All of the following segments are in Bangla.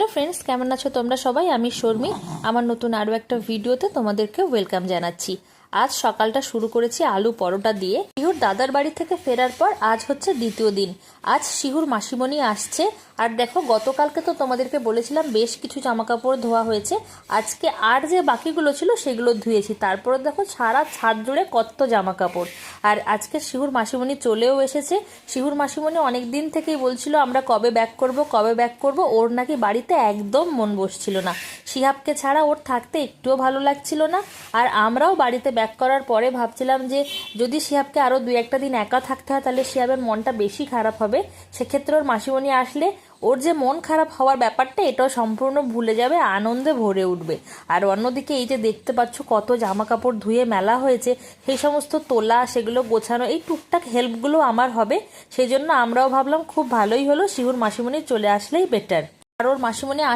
হ্যালো ফ্রেন্ডস কেমন আছো তোমরা সবাই? আমি শর্মি। আমার নতুন আরও একটা ভিডিওতে তোমাদেরকে ওয়েলকাম জানাচ্ছি। আজ সকালটা শুরু করেছি আলু পরোটা দিয়ে। শিহুর দাদার বাড়ি থেকে ফেরার পর আজ হচ্ছে দ্বিতীয় দিন। আজ শিহুর মাসিমণি আসছে। আর দেখো, গতকালকে তো তোমাদেরকে বলেছিলাম বেশ কিছু জামা কাপড় ধোয়া হয়েছে। আজকে আর যে বাকিগুলো ছিল সেগুলো ধুয়েছি। তারপরে দেখো, সারা ছাদ জুড়ে কত জামা কাপড় আর আজকে শিহুর মাসিমণি চলেও এসেছে। শিহুর মাসিমণি অনেক দিন থেকেই বলছিল, আমরা কবে ব্যাক করব, কবে ব্যাক করব? ওর নাকি বাড়িতে একদম মন বসছিল না। শিহাবকে ছাড়া ওর থাকতে একটুও ভালো লাগছিল না। আর আমরাও বাড়িতে ব্যাক করার পরে ভাবছিলাম যে যদি শিহাবকে আরও দুই একটা দিন একা থাকতে হয়, তাহলে শিহাবের মনটা বেশি খারাপ হবে। সেক্ষেত্রে ওর মাসিমণি আসলে ওর যে মন খারাপ হওয়ার ব্যাপারটা, এটাও সম্পূর্ণ ভুলে যাবে, আনন্দে ভরে উঠবে। আর অন্যদিকে এই যে দেখতে পাচ্ছ কত জামা কাপড় ধুয়ে মেলা হয়েছে, সেই সমস্ত তোলা, সেগুলো গোছানো, এই টুকটাক হেল্পগুলো আমার হবে। সেই জন্য আমরাও ভাবলাম খুব ভালোই হলো, শিহুর মাসিমণি চলে আসলেই বেটার আর ওর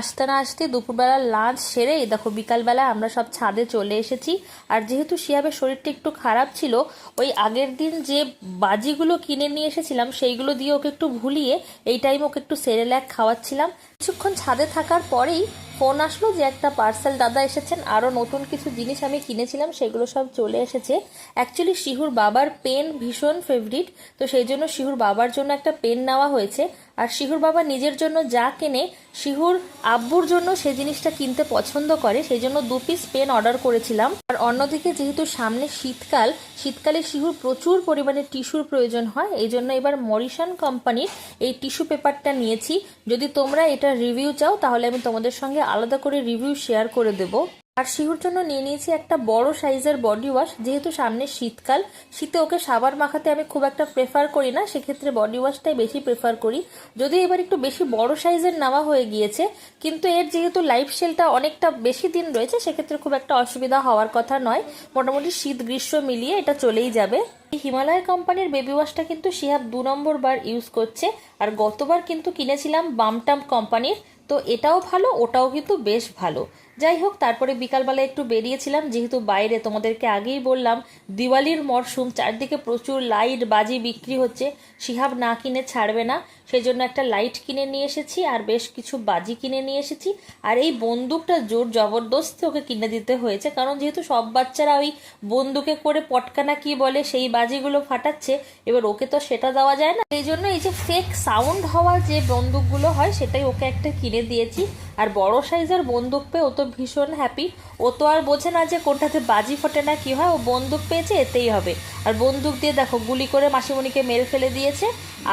আসতে না আসতে দুপুরবেলা লাঞ্চ সেরে দেখো বিকালবেলা আমরা সব ছাদে চলে এসেছি। আর যেহেতু শিয়াবের শরীরটা একটু খারাপ ছিল, ওই আগের দিন যে বাজিগুলো কিনে নিয়ে এসেছিলাম, সেইগুলো দিয়ে ওকে একটু ভুলিয়ে এই টাইম ওকে একটু সেরেল্যাক খাওয়াচ্ছিলাম। কিছুক্ষণ ছাদে থাকার পরেই ফোন আসলো যে একটা পার্সেল দাদা এসেছেন আরও নতুন কিছু জিনিস আমি কিনেছিলাম, সেগুলো সব চলে এসেছে। অ্যাকচুয়ালি শিহুর বাবার পেন ভীষণ ফেভারিট তো সেই জন্য শিহুর বাবার জন্য একটা পেন নেওয়া হয়েছে। আর শিহুর বাবা নিজের জন্য যা কেনে, শিহুর আব্বুর জন্য সে জিনিসটা কিনতে পছন্দ করে, সেই জন্য দু পিস পেন অর্ডার করেছিলাম। আর অন্যদিকে যেহেতু সামনে শীতকাল, শীতকালে শিহুর প্রচুর পরিমাণে টিস্যুর প্রয়োজন হয়, এই জন্য এবার মরিশান কোম্পানির এই টিস্যু পেপারটা নিয়েছি। যদি তোমরা এটা রিভিউ চাও, তাহলে আমি তোমাদের সঙ্গে আলাদা করে রিভিউ শেয়ার করে দেবো। আর শিহুর জন্য নিয়ে নিয়েছি একটা বড় সাইজের বডি ওয়াশ যেহেতু সামনে শীতকাল, শীতে ওকে সাবান মাখাতে আমি খুব একটা প্রেফার করি না, সেক্ষেত্রে বডি ওয়াশটাই বেশি প্রেফার করি। যদিও এবার একটু বেশি বড় সাইজের নেওয়া হয়ে গিয়েছে, কিন্তু এর যেহেতু লাইফ সেলটা অনেকটা বেশি দিন রয়েছে, সেক্ষেত্রে খুব একটা অসুবিধা হওয়ার কথা নয়। মোটামুটি শীত গ্রীষ্ম মিলিয়ে এটা চলেই যাবে। হিমালয় কোম্পানির বেবি ওয়াশটা কিন্তু শিহাব দু নম্বর বার ইউজ করছে। আর গতবার কিন্তু কিনেছিলাম বামটাম কোম্পানির। তো এটাও ভালো, ওটাও কিন্তু বেশ ভালো। যাই হোক, তারপরে বিকালবেলা একটু বেরিয়েছিলাম, যেহেতু বাইরে, তোমাদেরকে আগেই বললাম, দিওয়ালির মরশুম, চারদিকে প্রচুর লাইট বাজি বিক্রি হচ্ছে, শিহাব না কিনে ছাড়বে না সেই জন্য একটা লাইট কিনে নিয়ে এসেছি, আর বেশ কিছু বাজি কিনে নিয়ে এসেছি, আর এই বন্দুকটা জোর জবরদস্তি ওকে কিনে দিতে হয়েছে, কারণ যেহেতু সব বাচ্চারা ওই বন্দুকে করে পটকানা কি বলে, সেই বাজিগুলো ফাটাচ্ছে, এবার ওকে তো সেটা দেওয়া যায় না। সেই জন্য এই যে ফেক সাউন্ড হওয়া যে বন্দুকগুলো হয়, সেটাই ওকে একটা কিনে দিয়েছি। আর বড় সাইজের বন্দুক পেয়ে ও তো ভীষণ হ্যাপি ও তো আর বোঝে না যে কোনটাতে বাজি ফোটে না কি হয়, ও বন্দুক পেয়েছে, এতেই হবে। আর বন্দুক দিয়ে দেখো, গুলি করে মাসিমণিকে মেরে ফেলে দিয়েছে।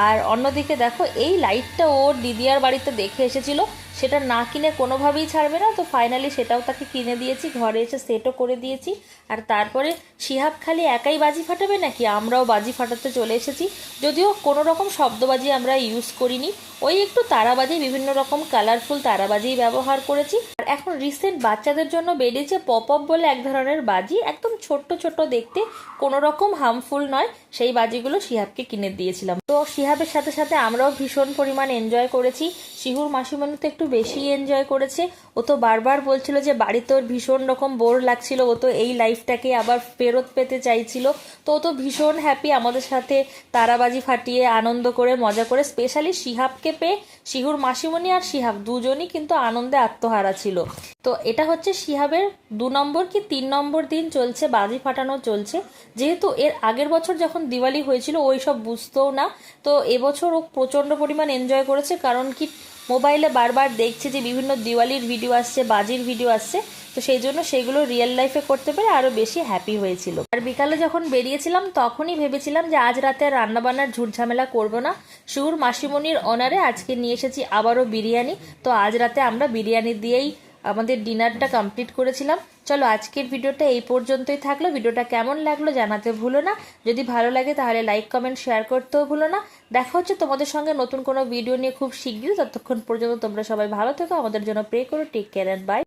আর অন্যদিকে দেখো, এই লাইটটা ওর দিদিয়ার বাড়িতে দেখে এসেছিল। সেটা না কিনে কোনোভাবেই ছাড়বে না। তো ফাইনালি সেটাও তাকে কিনে দিয়েছি, ঘরে এসে সেটও করে দিয়েছি। আর তারপরে শিহাব খালি একাই বাজি ফাটাবে নাকি? আমরাও বাজি ফাটাতে চলে এসেছি। যদিও কোনো রকম শব্দবাজি আমরা ইউজ করিনি। ওই একটু তারাবাজি, বিভিন্ন রকম কালারফুল তারাবাজি ব্যবহার করেছি। এখন রিসেন্ট বাচ্চাদের জন্য বেরিয়েছে পপ আপ বলে এক ধরনের বাজি। একদম ছোট্ট ছোট্ট দেখতে কোনো রকম হার্মফুল নয়। সেই বাজিগুলো শিহাবকে কিনে দিয়েছিলাম। তো শিহাবের সাথে সাথে আমরাও ভীষণ পরিমাণ এনজয় করেছি। শিহুর মাসিমণি তো একটু বেশি এনজয় করেছে। ও তো বারবার বলছিল যে, বাড়িতে ওর ভীষণ রকম বোর লাগছিল। ও তো এই লাইফটাকে আবার ফেরত পেতে চাইছিল। তো ও তো ভীষণ হ্যাপি আমাদের সাথে তারাবাজি ফাটিয়ে আনন্দ করে, মজা করে স্পেশালি শিহাবকে পেয়ে শিহুর মাসিমণি আর শিহাব দুজনই কিন্তু আনন্দে আত্মহারা ছিল। তো এটা হচ্ছে শিহাবের দু নম্বর কি তিন নম্বর দিন চলছে, বাজি ফাটানো চলছে। যেহেতু এর আগের বছর যখন দিওয়ালি হয়েছিল, ওই সব বুঝতেও না। তো এবছর ও প্রচণ্ড পরিমাণ এনজয় করেছে, কারণ কি মোবাইলে বারবার দেখছে যে বিভিন্ন দিওয়ালির ভিডিও আসছে, বাজির ভিডিও আসছে। তো সেই জন্য সেগুলো রিয়েল লাইফে করতে পেরে আরও বেশি হ্যাপি হয়েছিল। আর বিকালে যখন বেরিয়েছিলাম, তখনই ভেবেছিলাম যে আজ রাতে রান্নাবান্নার ঝুট ঝামেলা করব না। সুর মাসিমণির অনারে আজকে নিয়ে এসেছি আবারও বিরিয়ানি। তো আজ রাতে আমরা বিরিয়ানি দিয়েই আমাদের ডিনারটা কমপ্লিট করেছিলাম। চলো আজকের ভিডিওটা এই পর্যন্তই থাকল। ভিডিওটা কেমন লাগল জানাতে ভুলো না। যদি ভালো লাগে তাহলে লাইক, কমেন্ট, শেয়ার করতেও ভুলো না। দেখা হচ্ছে তোমাদের সঙ্গে নতুন কোনো ভিডিও নিয়ে খুব শিগগিরই। ততক্ষণ পর্যন্ত তোমরা সবাই ভালো থেকো। আমাদের জন্য প্রে করো টেক কেয়ার অ্যান্ড বাই